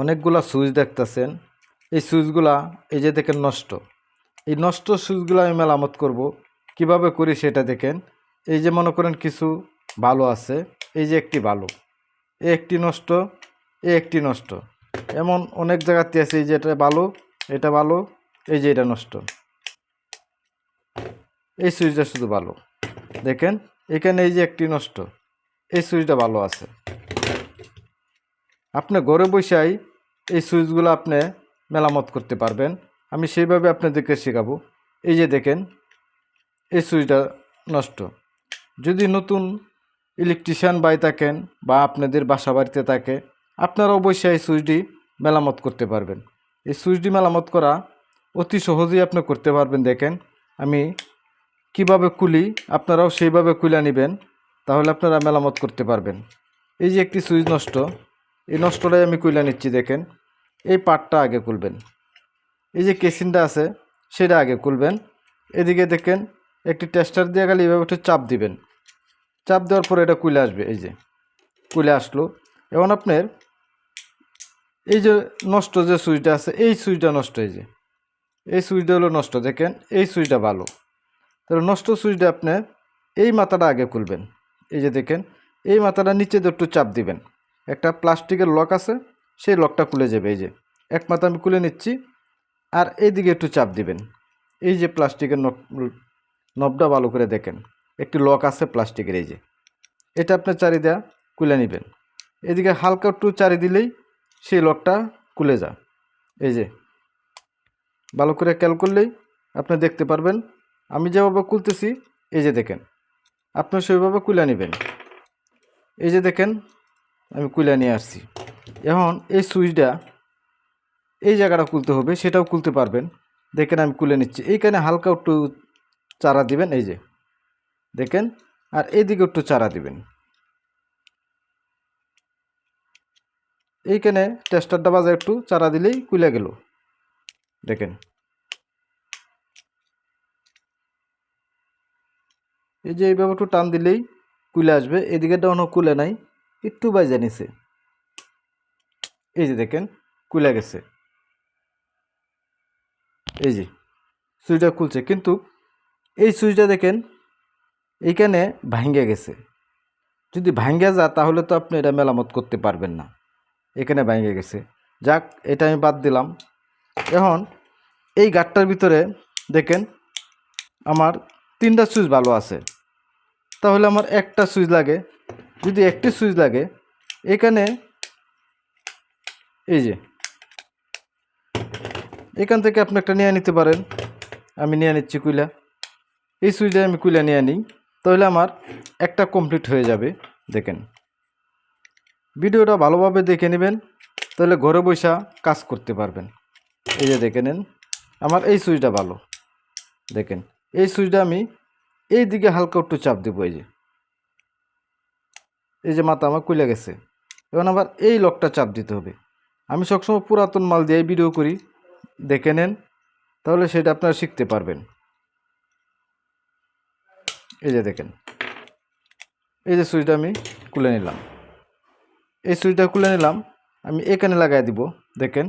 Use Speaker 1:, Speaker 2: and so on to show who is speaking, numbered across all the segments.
Speaker 1: অনেকগুলা সুইচ দেখতেছেন। এই সুইচগুলা এই যে দেখেন নষ্ট। এই নষ্ট সুইচগুলো আমি মেলামত করব। কীভাবে করি সেটা দেখেন। এই যে মনে করেন কিছু ভালো আছে। এই যে একটি ভালো এ একটি নষ্ট, এ একটি নষ্ট। এমন অনেক জায়গাতে আছে, এই যে এটা ভালো এটা ভালো এই যে এটা নষ্ট। এই সুইচটা শুধু ভালো দেখেন, এখানে এই যে একটি নষ্ট। এই সুইচটা ভালো আছে। আপনি ঘরে বসেই এই সুইচগুলো আপনি মেরামত করতে পারবেন। আমি সেইভাবে আপনাদেরকে শেখাবো। এই যে দেখেন, এই সুইচটা নষ্ট। যদি নতুন ইলেকট্রিশিয়ান বাই থাকেন বা আপনাদের বাসা বাড়িতে থাকে, আপনারা অবশ্যই এই সুইচটি মেরামত করতে পারবেন। এই সুইচটি মেরামত করা অতি সহজেই আপনি করতে পারবেন। দেখেন, আমি কীভাবে কুলি আপনারাও সেইভাবে কুলা নেবেন, তাহলে আপনারা মেরামত করতে পারবেন। এই যে একটি সুইচ নষ্ট এই নষ্টটাই আমি কুইলা নিচ্ছি, দেখেন। এই পাটটা আগে খুলবেন। এই যে কেসিনটা আছে, সেটা আগে খুলবেন। এদিকে দেখেন, একটি টেস্টার দিয়ে গেলে এইভাবে একটু চাপ দিবেন। চাপ দেওয়ার পরে এটা কুলে আসবে, এই যে। কুলে আসলো। এখন আপনার এই যে নষ্ট যে সুইচটা আছে, এই সুইচটা নষ্ট, এই যে। এই সুইচটা হলো নষ্ট, দেখেন, এই সুইচটা ভালো। তাহলে নষ্ট সুইচটা আপনি এই মাথাটা আগে খুলবেন। এই যে দেখেন, এই মাথাটা নিচে একটু চাপ দিবেন। একটা প্লাস্টিকের লক আছে, সেই লকটা খুলে যাবে, এই যে। এক মাথা আমি খুলে নিচ্ছি, আর এইদিকে একটু চাপ দিবেন। এই যে প্লাস্টিকের নব নবটা ভালো করে দেখেন, একটি লক আছে প্লাস্টিকের, এই যে। এটা আপনার চারি চারিদা খুলে নেবেন। এদিকে হালকা একটু চারি দিলেই সেই লকটা খুলে যা এই যে। ভালো করে খেয়াল করলেই আপনি দেখতে পারবেন। আমি যেভাবে খুলতেছি, এই যে দেখেন, আপনি সেইভাবে কুলে নেবেন। এই যে দেখেন আমি কুলে নিয়ে আসছি। এখন এই সুইচটা এই জায়গাটা খুলতে হবে, সেটাও খুলতে পারবেন। দেখেন আমি কুলে নিচ্ছি। এইখানে হালকা একটু চারা দিবেন, এই যে। দেখেন, আর এইদিকে একটু চারা দিবেন। এইখানে টেস্টারটা বাজে একটু চারা দিলেই কুলে গেল। দেখেন। এই যে এইভাবে একটু টান দিলেই কুলে আসবে। এদিকে ডাউনও কুলে নাই। একটু বাজে নিছে। এই যে দেখেন কুলে গেছে। এই যে, সুইচটা খুলছে। কিন্তু এই সুইচটা দেখেন, এইখানে ভাঙ্গে গেছে। যদি ভাঙ্গে যা তাহলে তো আপনি এটা মেরামত করতে পারবেন না। এখানে ভাঙ্গে গেছে। যাক, এটা আমি বাদ দিলাম। এখন এই গাঠটার ভিতরে দেখেন, আমার তিনটা সুইচ ভালো আছে। তাহলে আমার একটা সুইচ লাগে। যদি একটি সুইচ লাগে, এখানে এই যে, এখান থেকে আপনি একটা নিয়ে নিতে পারেন। আমি নিয়ে নিচ্ছি কুইলা। এই সুইচে আমি কুইলা নিয়ে নিই, তাহলে আমার একটা কমপ্লিট হয়ে যাবে। দেখেন, ভিডিওটা ভালোভাবে দেখে নেবেন, তাহলে ঘরে বসা কাজ করতে পারবেন। এই যে দেখে নেন, আমার এই সুইচটা ভালো। দেখেন, এই সুইচটা আমি এই দিকে হালকা একটু চাপ দেবো, এই যে। এই যে মাথা আমার কুলে গেছে। এখন আবার এই লকটা চাপ দিতে হবে। আমি সবসময় পুরাতন মাল দিয়ে ভিডিও করি। দেখে নেন, তাহলে সেটা আপনারা শিখতে পারবেন। এই যে দেখেন, এই যে সুইচটা আমি খুলে নিলাম। এই সুইচটা খুলে নিলাম, আমি এখানে লাগাই দিব, দেখেন।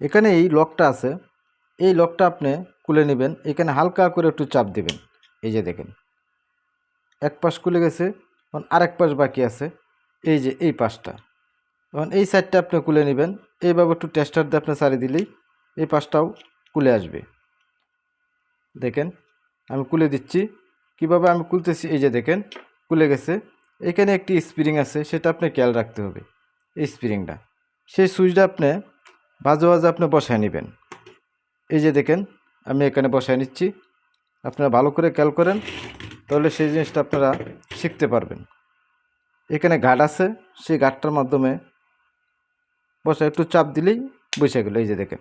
Speaker 1: এখানে এই লকটা আছে। এই লকটা আপনি খুলে নেবেন। এখানে হালকা করে একটু চাপ দেবেন। এই যে দেখেন। এক পাশ খুলে গেছে এখন আরেক পাশ বাকি আছে। এই যে এই পাশটা। এখন এই সাইডটা আপনি খুলে নেবেন। এইভাবে একটু টেস্টার দিয়ে আপনি সারি দিলেই এই পাশটাও খুলে আসবে। দেখেন, আমি খুলে দিচ্ছি। কীভাবে আমি খুলতেছি? এই যে দেখেন, খুলে গেছে। এখানে একটি স্প্রিং আছে, সেটা আপনি খেয়াল রাখতে হবে। এই স্প্রিংটা। সেই সুইচটা আপনি বাজে বাজে আপনি বসায় নেবেন। এই যে দেখেন, আমি এখানে বসায় নিচ্ছি। আপনারা ভালো করে খেয়াল করেন, তাহলে সেই জিনিসটা আপনারা শিখতে পারবেন। এখানে ঘাট আছে, সেই ঘাটটার মাধ্যমে বসে একটু চাপ দিলেই বসে গেল। এই যে দেখেন,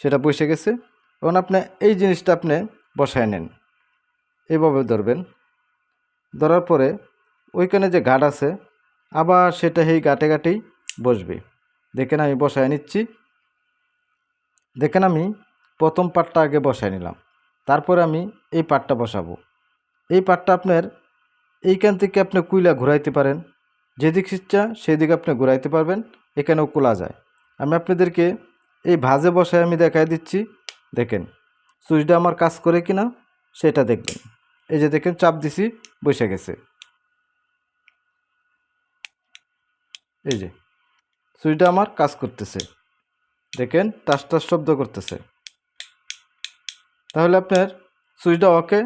Speaker 1: সেটা বসে গেছে। এখন আপনি এই জিনিসটা আপনি বসায় নেন। এইভাবে ধরবেন। ধরার পরে ওইখানে যে ঘাট আছে, আবার সেটা এই গাটে গাটেই বসবে। দেখেন আমি বসায় নিচ্ছি। দেখেন আমি প্রথম পাটটা আগে বসায় নিলাম। তারপরে আমি এই পাটটা বসাবো। এই পার্টটা আপনার এইখান থেকে আপনি কুইলা ঘুরাইতে পারেন। যেদিক ইচ্ছা সেদিকে আপনি ঘুরাইতে পারবেন। এখানেও কোলা যায়। আমি আপনাদেরকে এই ভাজে বসায় আমি দেখাই দিচ্ছি। দেখেন, সুইচটা আমার কাজ করে কি না সেটা দেখবেন। এই যে দেখেন, চাপ দিছি, বসে গেছে। এই যে, সুইচটা আমার কাজ করতেছে। দেখেন টাস টাস শব্দ করতেছে। তাহলে আপনার সুইচটা ওকে।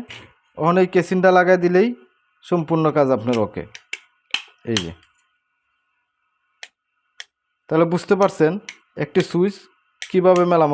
Speaker 1: ওখানে এই কেসিনটা লাগাই দিলেই সম্পূর্ণ কাজ আপনার ওকে। এই যে। তাহলে বুঝতে পারছেন একটি সুইচ কীভাবে মেরামত